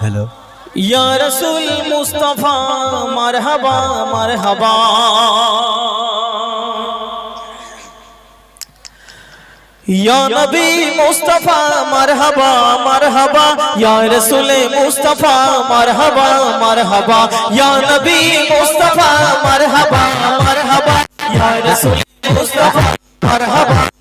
Hello ইয়া রাসূল মুস্তাফা মারহাবা মারহাবা ইয়া নবী মুস্তাফা মারহাবা মারহাবা ইয়া রাসূল মুস্তাফা মারহাবা মারহাবা ইয়া নবী মুস্তাফা মারহাবা মারহাবা ইয়া রাসূল মুস্তাফা মারহাবা মারহাবা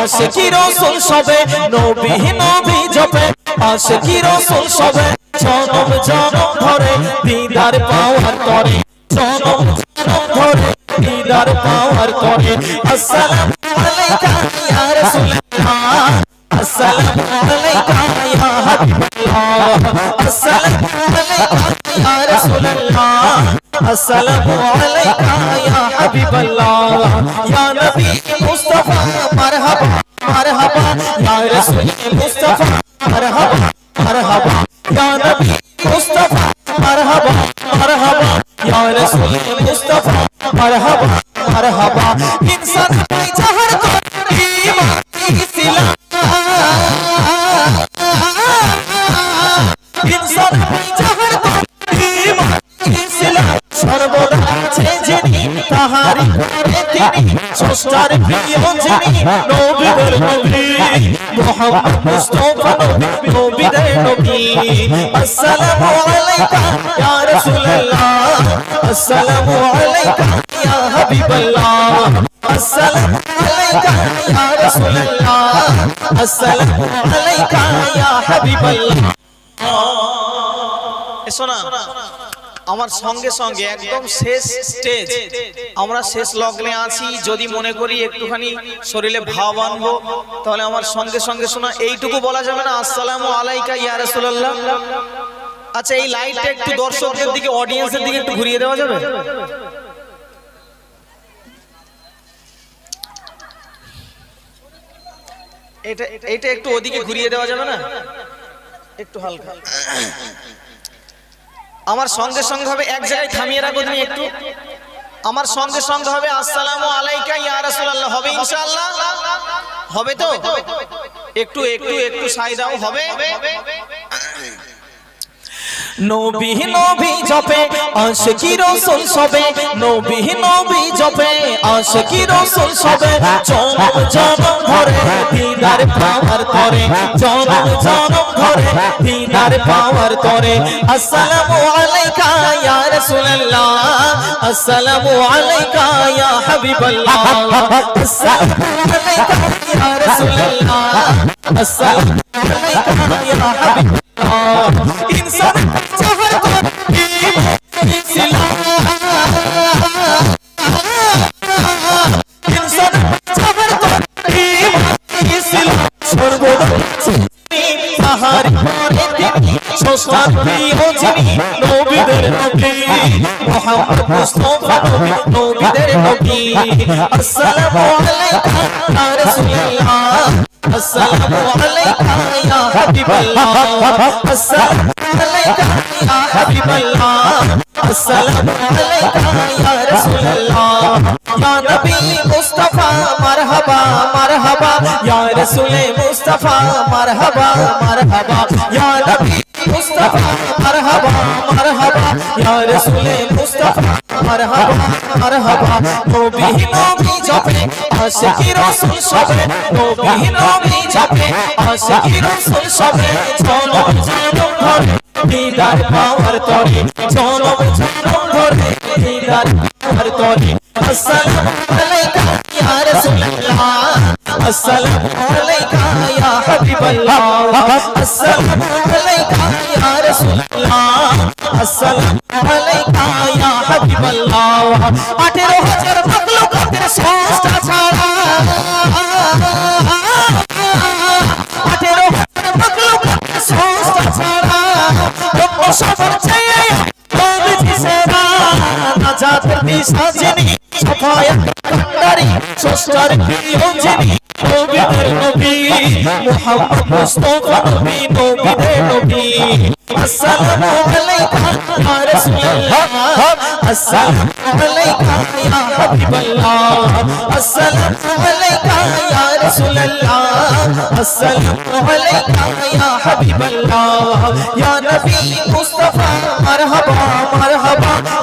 জপে আশিকি রাসূল সবে? নবী নবী জপে। আশিকি রাসূল সবে? জনম জনম ধরে দিদার পাওয়ার করে। জনম জনম ধরে দিদার পাওয়ার করে। আসসালামু আলাইকা ইয়া হাবিবাল্লাহ। ইয়া নবী মুস্তাফা, মারহাবা মারহাবা ইয়া রাসূল মুস্তাফা, মারহাবা মারহাবা ইয়া নবী মুস্তাফা, মারহাবা মারহাবা সর্বদা তাহারি স্রষ্টার প্রিয় যিনি নবীদের নবী, মুহাম্মদ মুস্তাফা নবী, নবীদের নবী। আসসালামু আলাইকা ইয়া রাসূলুল্লাহ, আসসালামু আলাইকা ইয়া হাবিবাল্লাহ, আসসালামু আলাইকা ইয়া রাসূলুল্লাহ, আসসালামু আলাইকা ইয়া হাবিবাল্লাহ। এসো না আমার সঙ্গে সঙ্গে একদম শেষ স্টেজ আমরা শেষ লগ্নে আছি, যদি মনে করি একটুখানি শরীরে ভাব আনব, তাহলে আমার সঙ্গে সঙ্গে শোনা, এইটুকু বলা যাবে না, আসসালামু আলাইকা ইয়া রাসূলুল্লাহ। আচ্ছা এই লাইটটা একটু দর্শকদের দিকে অডিয়েন্সের দিকে একটু ঘুরিয়ে দেওয়া যাবে? এটা এটা একটু ওদিকে ঘুরিয়ে দেওয়া যাবে না? একটু হালকা। আমার সঙ্গে সঙ্গে হবে এক জায়গায় থামিয়ে রাখো তুমি একটু। আমার সঙ্গে সঙ্গে হবে, আসসালামু আলাইকা ইয়া রাসূলুল্লাহ। হবে ইনশাআল্লাহ। হবে তো? একটু একটু একটু সাই দাও, হবে? নবী নবী জপে, আশিকি রাসূল সবে। নবী নবী জপে, আশিকি রাসূল সবে। জনম জনম ধরে, দিদার পাওয়ার করে। জনম জনম ধরে, দিদার পাওয়ার করে। আসসালামু আলাইকা ইয়া রাসূলুল্লাহ। আসসালামু আলাইকা ইয়া হাবিবাল্লাহ। আসসালামু আলাইকা ইয়া রাসূলুল্লাহ। আসসালামু আলাইকা ইয়া হাবিবাল্লাহ যিনি নবীদের নবী মুহাম্মদ মুস্তাফা নবী নবীদের নবী আসসালামু আলাইকা ইয়া রাসূলুল্লাহ আসসালামু আলাইকা ইয়া হাবিবাল্লাহ আসসালামু আলাইকা ইয়া হাবিবাল্লাহ আসসালামু আলাইকা ইয়া রাসূলুল্লাহ ইয়া নবী মুস্তাফা মারহাবা মারহাবা ইয়া রাসূল মুস্তাফা মারহাবা মারহাবা ইয়া নবী। মুস্তাফা, মারহাবা মারহাবা, ইয়া রাসূল মুস্তাফা, মারহাবা মারহাবা, নবী নবী জপে আশিকি রাসূল সবে, নবী নবী আসসালামু আলাইকা ইয়া হাবিবাল্লাহ আসসালামু আলাইকা ইয়া রাসূলুল্লাহ আসসালামু আলাইকা ইয়া হাবিবাল্লাহ 18000 মাখলুকাতের শ্রেষ্ঠ ছাড়া 18000 মাখলুকাতের শ্রেষ্ঠ ছাড়া অন্য সবার চেয়ে নবীজি সেরা নাজাতের দিশা যিনি সফায়াত কান্ডারি স্রষ্টার প্রিয় যিনি নবীদের নবী মুহাম্মদ মুস্তাফা নবী নবীদের নবী আসসালামু আলাইকা ইয়া রাসূলুল্লাহ আসসালামু আলাইকা ইয়া হাবিবাল্লাহ আসসালামু আলাইকা ইয়া রাসূলুল্লাহ আসসালামু আলাইকা ইয়া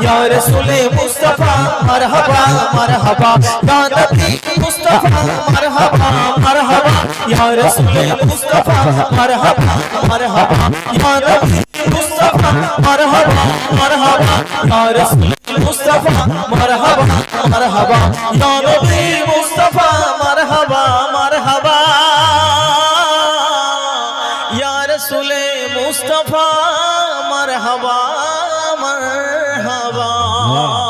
یا رسول مصطفی مرحبا مرحبا یا نبی مصطفی مرحبا مرحبا یا رسول مصطفی مرحبا مرحبا یا نبی مصطفی مرحبا مرحبا یا رسول مصطفی مرحبا مرحبا یا نبی مصطفی مرحبا مرحبا یا رسول مصطفی مرحبا Aha.